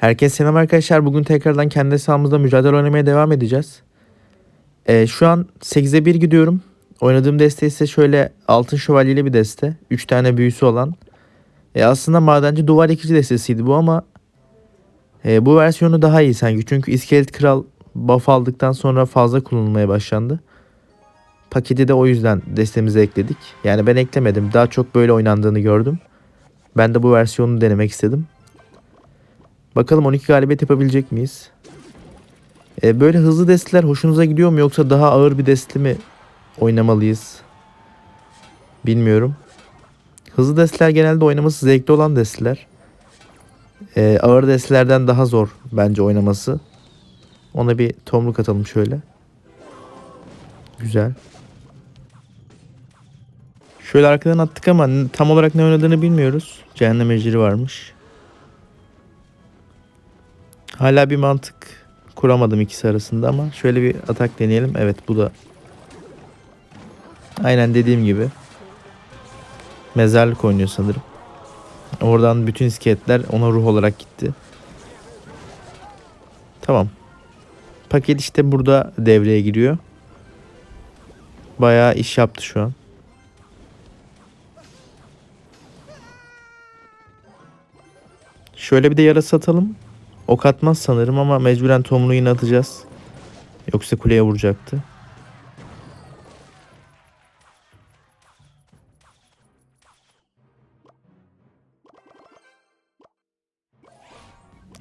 Herkese selam arkadaşlar. Bugün tekrardan kendi sahamızda mücadele oynamaya devam edeceğiz. Ee, şu an 8'e 1 gidiyorum. Oynadığım deste ise şöyle altın şövalyeli bir deste. 3 tane büyüsü olan. E, aslında madenci duvar ikinci destesiydi bu ama e, bu versiyonu daha iyi sanki. Çünkü iskelet kral buff aldıktan sonra fazla kullanılmaya başlandı. Paketi de o yüzden destemize ekledik. Yani ben eklemedim. Daha çok böyle oynandığını gördüm. Ben de bu versiyonu denemek istedim. Bakalım 12 galibiyet yapabilecek miyiz? Ee, böyle hızlı desteler hoşunuza gidiyor mu yoksa daha ağır bir deste mi oynamalıyız? Bilmiyorum. Hızlı desteler genelde oynaması zevkli olan desteler. Ee, ağır destelerden daha zor bence oynaması. Ona bir tomruk atalım şöyle. Güzel. Şöyle arkadan attık ama tam olarak ne oynadığını bilmiyoruz. Cehennem ejderi varmış. Hala bir mantık kuramadım ikisi arasında ama şöyle bir atak deneyelim. Evet bu da aynen dediğim gibi mezarlık oynuyor sanırım. Oradan bütün iskeletler ona ruh olarak gitti. Tamam. Paket işte burada devreye giriyor. Bayağı iş yaptı şu an. Şöyle bir de yara satalım. Ok atmaz sanırım ama mecburen tomruğu yine atacağız. Yoksa kuleye vuracaktı.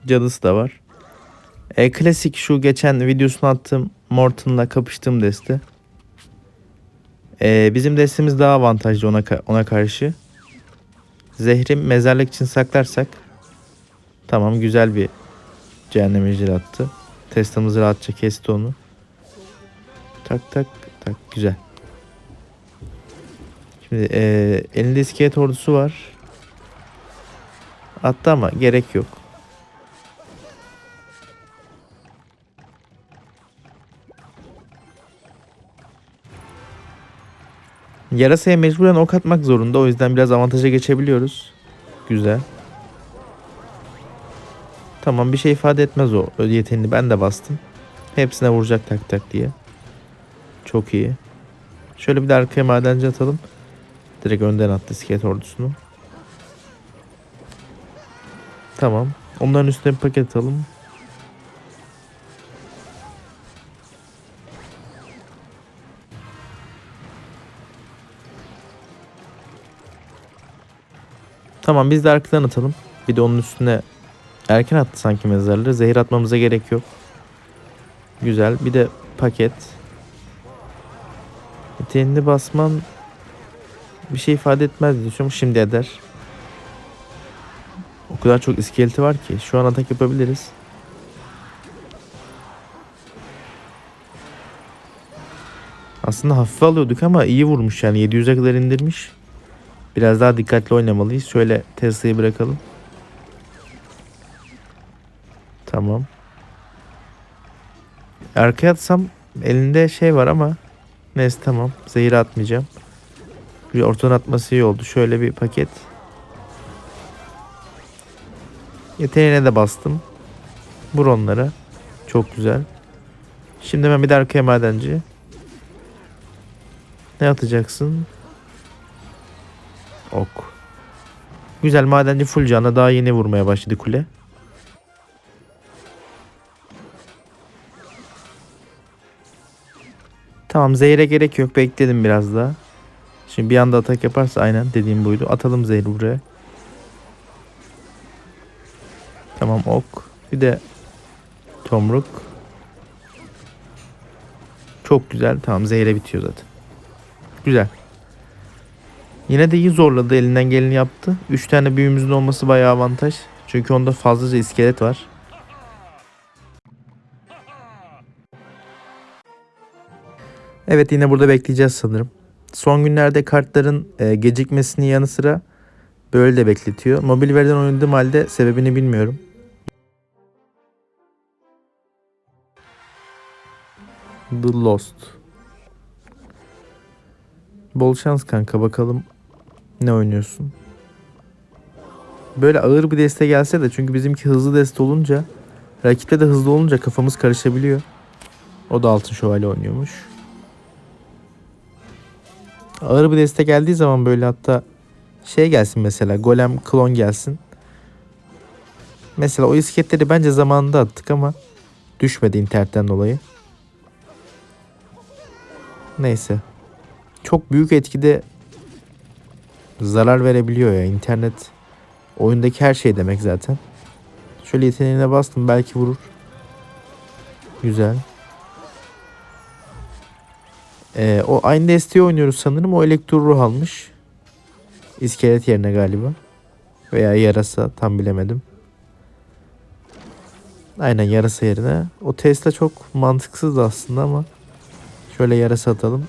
Cadısı da var. E, klasik şu geçen videosunu attığım Morton'la kapıştığım deste. E, bizim destemiz daha avantajlı ona, ona karşı. Zehri mezarlık için saklarsak tamam güzel bir cehennem ejderi attı. Testamız rahatça kesti onu. Tak tak tak güzel. Şimdi e, elinde iskelet ordusu var. Attı ama gerek yok. Yarasaya mecburen ok atmak zorunda. O yüzden biraz avantaja geçebiliyoruz. Güzel. Tamam bir şey ifade etmez o yeteneğini ben de bastım. Hepsine vuracak tak tak diye. Çok iyi. Şöyle bir de arkaya madenci atalım. Direkt önden attı iskelet ordusunu. Tamam. Onların üstüne bir paket atalım. Tamam biz de arkadan atalım. Bir de onun üstüne erken attı sanki mezarları. Zehir atmamıza gerek yok. Güzel. Bir de paket. Eteğini basman bir şey ifade etmez diye düşünüyorum. Şimdi eder. O kadar çok iskeleti var ki. Şu an atak yapabiliriz. Aslında hafife alıyorduk ama iyi vurmuş yani 700'e kadar indirmiş. Biraz daha dikkatli oynamalıyız. Şöyle Tesla'yı bırakalım. Tamam. Arkaya atsam elinde şey var ama neyse tamam. Zehir atmayacağım. Bir ortadan atması iyi oldu. Şöyle bir paket. Yeteneğine de bastım. Vur onlara. Çok güzel. Şimdi ben bir de arkaya madenci. Ne atacaksın? Ok. Güzel madenci full canla daha yeni vurmaya başladı kule. Tamam zehre gerek yok bekledim biraz daha. Şimdi bir anda atak yaparsa aynen dediğim buydu. Atalım zehri buraya. Tamam ok. Bir de tomruk. Çok güzel. Tamam zehre bitiyor zaten. Güzel. Yine de iyi zorladı. Elinden geleni yaptı. 3 tane büyümüzün olması bayağı avantaj. Çünkü onda fazlaca iskelet var. Evet yine burada bekleyeceğiz sanırım. Son günlerde kartların e, gecikmesinin yanı sıra böyle de bekletiyor. Mobil veriden oynadığım halde sebebini bilmiyorum. The Lost. Bol şans kanka bakalım ne oynuyorsun? Böyle ağır bir deste gelse de çünkü bizimki hızlı deste olunca rakipte de hızlı olunca kafamız karışabiliyor. O da altın şövalye oynuyormuş. Ağır bir deste geldiği zaman böyle hatta şey gelsin mesela golem klon gelsin. Mesela o isketleri bence zamanında attık ama düşmedi internetten dolayı. Neyse. Çok büyük etkide zarar verebiliyor ya internet. Oyundaki her şey demek zaten. Şöyle yeteneğine bastım belki vurur. Güzel. Ee, o aynı desteği oynuyoruz sanırım. O elektro ruh almış. İskelet yerine galiba. Veya yarasa tam bilemedim. Aynen yarasa yerine. O Tesla çok mantıksız aslında ama şöyle yarasa atalım.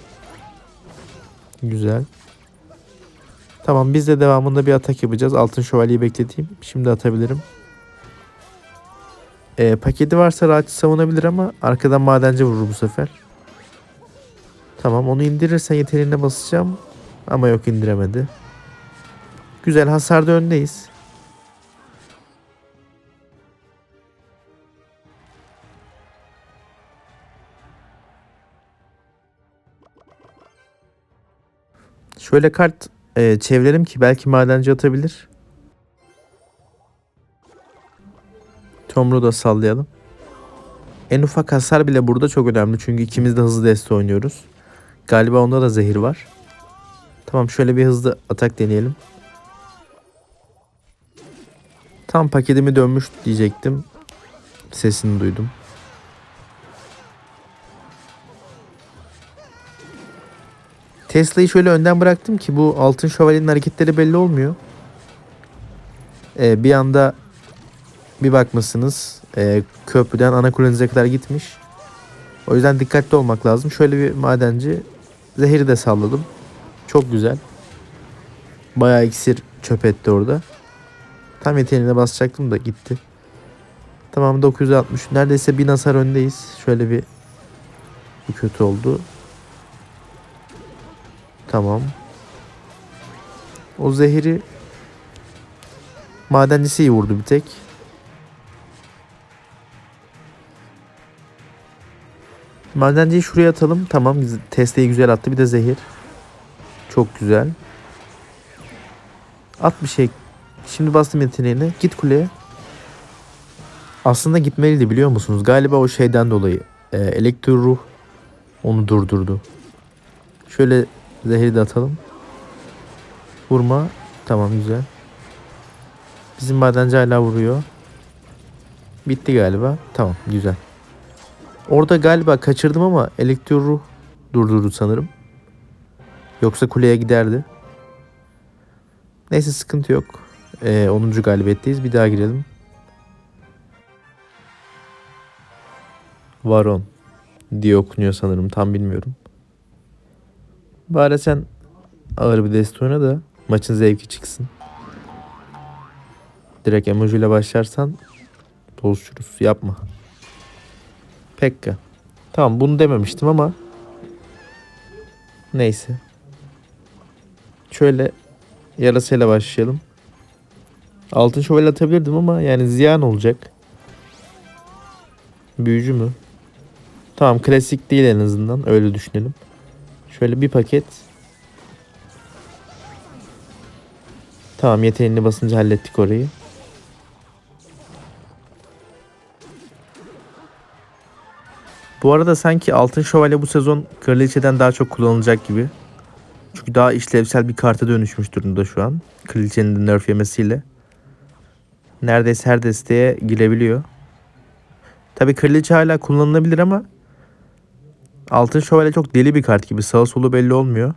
Güzel. Tamam biz de devamında bir atak yapacağız. Altın şövalyeyi bekleteyim. Şimdi atabilirim. Ee, paketi varsa rahat savunabilir ama arkadan madenci vurur bu sefer. Tamam onu indirirsen yeteneğine basacağım. Ama yok indiremedi. Güzel hasarda öndeyiz. Şöyle kart e, çevirelim ki belki madenci atabilir. Tomru da sallayalım. En ufak hasar bile burada çok önemli çünkü ikimiz de hızlı deste oynuyoruz. Galiba onda da zehir var. Tamam şöyle bir hızlı atak deneyelim. Tam paketimi dönmüş diyecektim. Sesini duydum. Tesla'yı şöyle önden bıraktım ki bu altın şövalyenin hareketleri belli olmuyor. Ee, bir anda bir bakmışsınız e, köprüden ana kulenize kadar gitmiş. O yüzden dikkatli olmak lazım. Şöyle bir madenci zehri de salladım. Çok güzel. Bayağı iksir çöp etti orada. Tam yeteneğine basacaktım da gitti. Tamam 960. Neredeyse 1000 hasar öndeyiz. Şöyle bir bu kötü oldu. Tamam. O zehri madencisi iyi vurdu bir tek. Madenciyi şuraya atalım. Tamam. Testeyi güzel attı. Bir de zehir. Çok güzel. At bir şey. Şimdi bastım yeteneğini. Git kuleye. Aslında gitmeliydi biliyor musunuz? Galiba o şeyden dolayı. E, elektro ruh onu durdurdu. Şöyle zehri de atalım. Vurma. Tamam güzel. Bizim madenci hala vuruyor. Bitti galiba. Tamam güzel. Orada galiba kaçırdım ama elektro ruh durdurdu sanırım. Yoksa kuleye giderdi. Neyse sıkıntı yok. Ee, 10. galibiyetteyiz. Bir daha girelim. Varon diye okunuyor sanırım. Tam bilmiyorum. Bari sen ağır bir deste oyna da maçın zevki çıksın. Direkt emoji ile başlarsan bozuşuruz. Yapma. Pekka. Tamam bunu dememiştim ama neyse. Şöyle yarasıyla başlayalım. Altın şövalye atabilirdim ama yani ziyan olacak. Büyücü mü? Tamam klasik değil en azından öyle düşünelim. Şöyle bir paket. Tamam yeteneğini basınca hallettik orayı. Bu arada sanki Altın Şövalye bu sezon Kraliçe'den daha çok kullanılacak gibi. Çünkü daha işlevsel bir karta dönüşmüş durumda şu an. Kraliçenin de nerf yemesiyle. Neredeyse her desteğe girebiliyor. Tabi Kraliçe hala kullanılabilir ama Altın Şövalye çok deli bir kart gibi. Sağı solu belli olmuyor.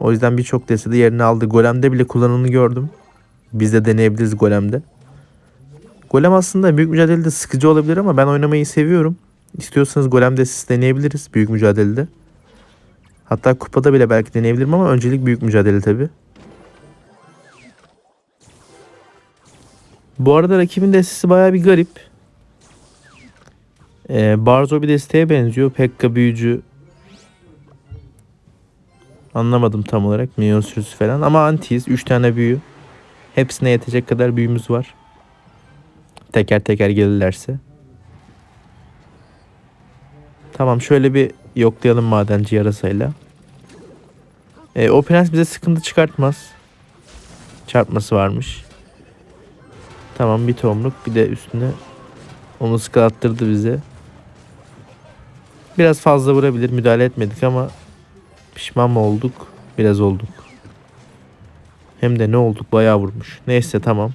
O yüzden birçok destede yerini aldı. Golem'de bile kullanımını gördüm. Biz de deneyebiliriz Golem'de. Golem aslında büyük mücadelede sıkıcı olabilir ama ben oynamayı seviyorum. İstiyorsanız Golem'de siz deneyebiliriz büyük mücadelede. Hatta kupada bile belki deneyebilirim ama öncelik büyük mücadele tabi. Bu arada rakibin destesi baya bir garip. Ee, Barzo bir desteğe benziyor. Pekka büyücü. Anlamadım tam olarak. Minyon sürüsü falan. Ama antiyiz. 3 tane büyü. Hepsine yetecek kadar büyümüz var. Teker teker gelirlerse. Tamam şöyle bir yoklayalım madenci yarasayla. E, o prens bize sıkıntı çıkartmaz. Çarpması varmış. Tamam bir tohumluk bir de üstüne onu sıkalattırdı bize. Biraz fazla vurabilir müdahale etmedik ama pişman mı olduk? Biraz olduk. Hem de ne olduk bayağı vurmuş. Neyse tamam.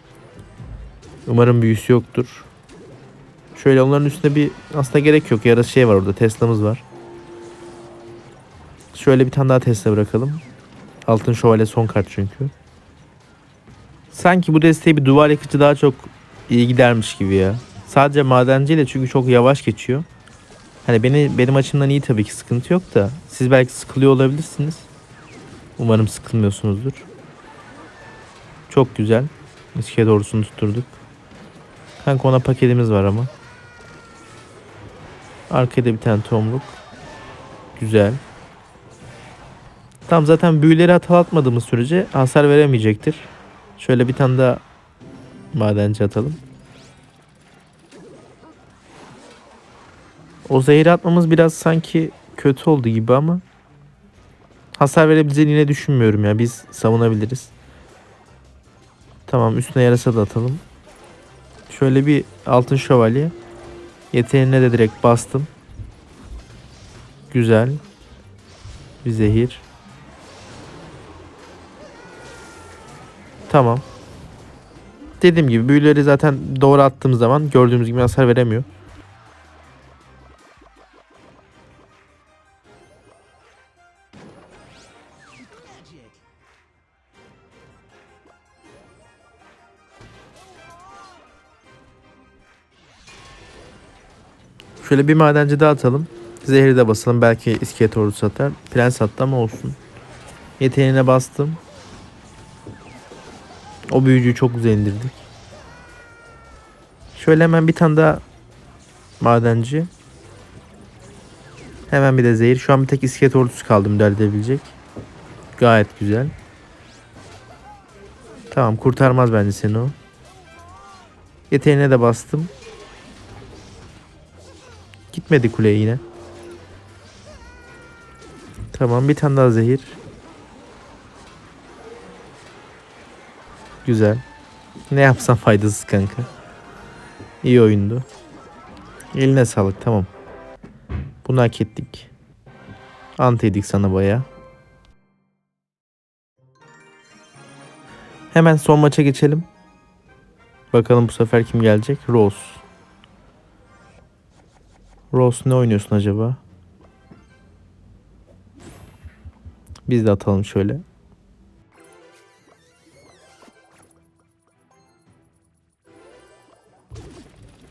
Umarım büyüsü yoktur. Şöyle onların üstüne bir aslında gerek yok. Yarası şey var orada Tesla'mız var. Şöyle bir tane daha Tesla bırakalım. Altın şövalye son kart çünkü. Sanki bu desteği bir duvar yıkıcı daha çok iyi gidermiş gibi ya. Sadece madenciyle çünkü çok yavaş geçiyor. Hani beni benim açımdan iyi tabii ki sıkıntı yok da siz belki sıkılıyor olabilirsiniz. Umarım sıkılmıyorsunuzdur. Çok güzel. İskele doğrusunu tutturduk. Kanka ona paketimiz var ama. Arkada bir tane tomruk. Güzel. Tam zaten büyüleri hatalatmadığımız sürece hasar veremeyecektir. Şöyle bir tane daha madenci atalım. O zehri atmamız biraz sanki kötü oldu gibi ama hasar verebileceğini yine düşünmüyorum ya. Biz savunabiliriz. Tamam üstüne yarasa da atalım. Şöyle bir altın şövalye. Yeteneğine de direkt bastım. Güzel. Bir zehir. Tamam. Dediğim gibi büyüleri zaten doğru attığım zaman gördüğümüz gibi hasar veremiyor. Şöyle bir madenci daha atalım. Zehri de basalım. Belki iskelet ordusu atar. Prens attı ama olsun. Yeteneğine bastım. O büyücüyü çok güzel indirdik. Şöyle hemen bir tane daha madenci. Hemen bir de zehir. Şu an bir tek iskelet ordusu kaldı müdahale edebilecek. Gayet güzel. Tamam kurtarmaz bence seni o. Yeteneğine de bastım. Gitmedi kuleye yine. Tamam bir tane daha zehir. Güzel. Ne yapsam faydasız kanka. İyi oyundu. Eline sağlık tamam. Bunu hak ettik. Antiydik sana baya. Hemen son maça geçelim. Bakalım bu sefer kim gelecek? Rose. Rose ne oynuyorsun acaba? Biz de atalım şöyle.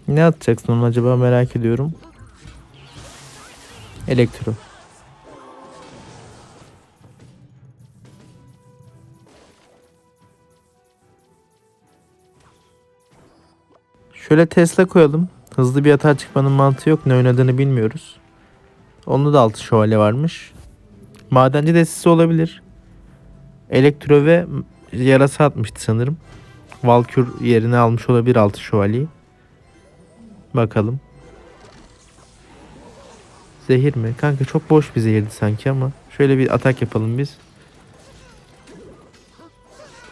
Ne atacaksın onu acaba merak ediyorum. Elektro. Şöyle Tesla koyalım. Hızlı bir atağa çıkmanın mantığı yok. Ne oynadığını bilmiyoruz. Onda da altı şövalye varmış. Madenci destesi olabilir. Elektro ve yarasa atmıştı sanırım. Valkür yerine almış olabilir altı şövalyeyi. Bakalım. Zehir mi? Kanka çok boş bir zehirdi sanki ama. Şöyle bir atak yapalım biz.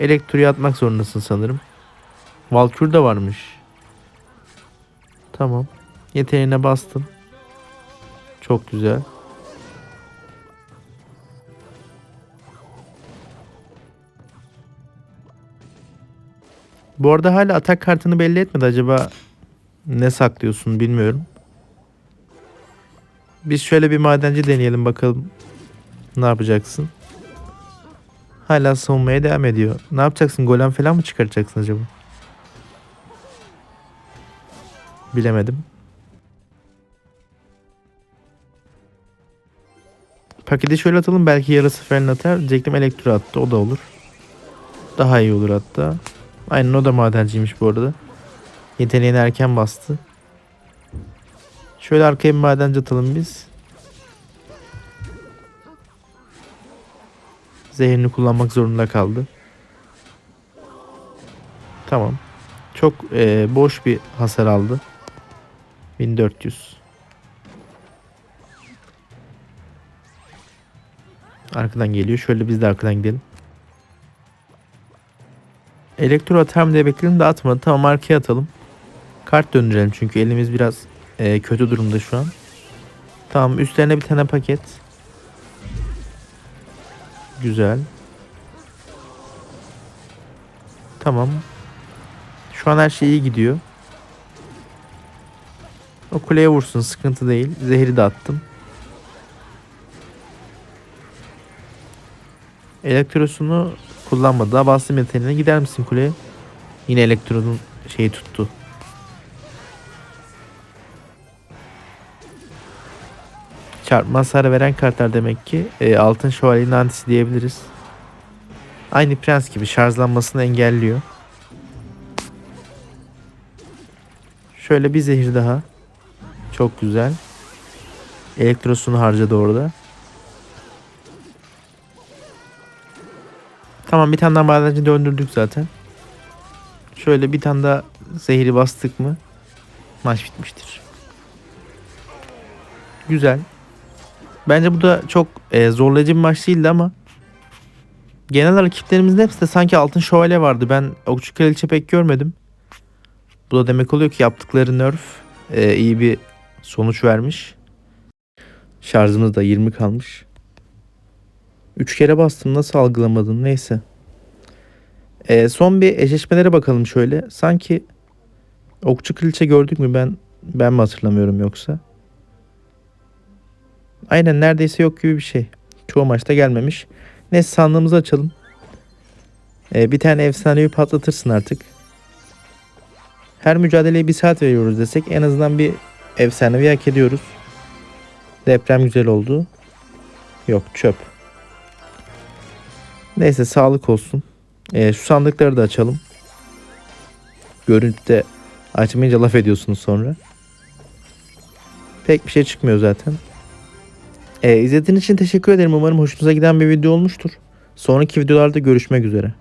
Elektroyu atmak zorundasın sanırım. Valkür de varmış. Tamam. Yeteneğine bastın. Çok güzel. Bu arada hala atak kartını belli etmedi. Acaba ne saklıyorsun bilmiyorum. Biz şöyle bir madenci deneyelim bakalım. Ne yapacaksın? Hala savunmaya devam ediyor. Ne yapacaksın? Golem falan mı çıkaracaksın acaba? Bilemedim. Paketi şöyle atalım. Belki yarısı falan atar. Diyecektim elektro attı. O da olur. Daha iyi olur hatta. Aynen o da madenciymiş bu arada. Yeteneğini erken bastı. Şöyle arkaya bir madenci atalım biz. Zehirini kullanmak zorunda kaldı. Tamam. Çok e, boş bir hasar aldı. 1400. Arkadan geliyor. Şöyle biz de arkadan gidelim. Elektro atar mı diye bekledim de atmadı. Tamam arkaya atalım. Kart döndürelim çünkü elimiz biraz e, kötü durumda şu an. Tamam üstlerine bir tane paket. Güzel. Tamam. Şu an her şey iyi gidiyor. O kuleye vursun sıkıntı değil. Zehri de attım. Elektrosunu kullanmadı. Daha bastım yeteneğine gider misin kuleye? Yine elektronun şeyi tuttu. Çarpma hasarı veren kartlar demek ki e, altın şövalyenin antisi diyebiliriz. Aynı prens gibi şarjlanmasını engelliyor. Şöyle bir zehir daha. Çok güzel. Elektrosunu harcadı orada. Tamam bir tane daha madenci döndürdük zaten. Şöyle bir tane daha zehri bastık mı maç bitmiştir. Güzel. Bence bu da çok e, zorlayıcı bir maç değildi ama genel rakiplerimizin hepsinde sanki altın şövalye vardı. Ben okçu kraliçe pek görmedim. Bu da demek oluyor ki yaptıkları nerf e, iyi bir sonuç vermiş. Şarjımız da 20 kalmış. 3 kere bastım nasıl algılamadın neyse. E, son bir eşleşmelere bakalım şöyle. Sanki okçu kraliçe gördük mü ben ben mi hatırlamıyorum yoksa. Aynen neredeyse yok gibi bir şey. Çoğu maçta gelmemiş. Neyse sandığımızı açalım. Ee, bir tane efsanevi patlatırsın artık. Her mücadeleye bir saat veriyoruz desek en azından bir efsanevi hak ediyoruz. Deprem güzel oldu. Yok çöp. Neyse sağlık olsun. Ee, şu sandıkları da açalım. Görüntüde açmayınca laf ediyorsunuz sonra. Pek bir şey çıkmıyor zaten. Ee, izlediğiniz için teşekkür ederim. Umarım hoşunuza giden bir video olmuştur. Sonraki videolarda görüşmek üzere.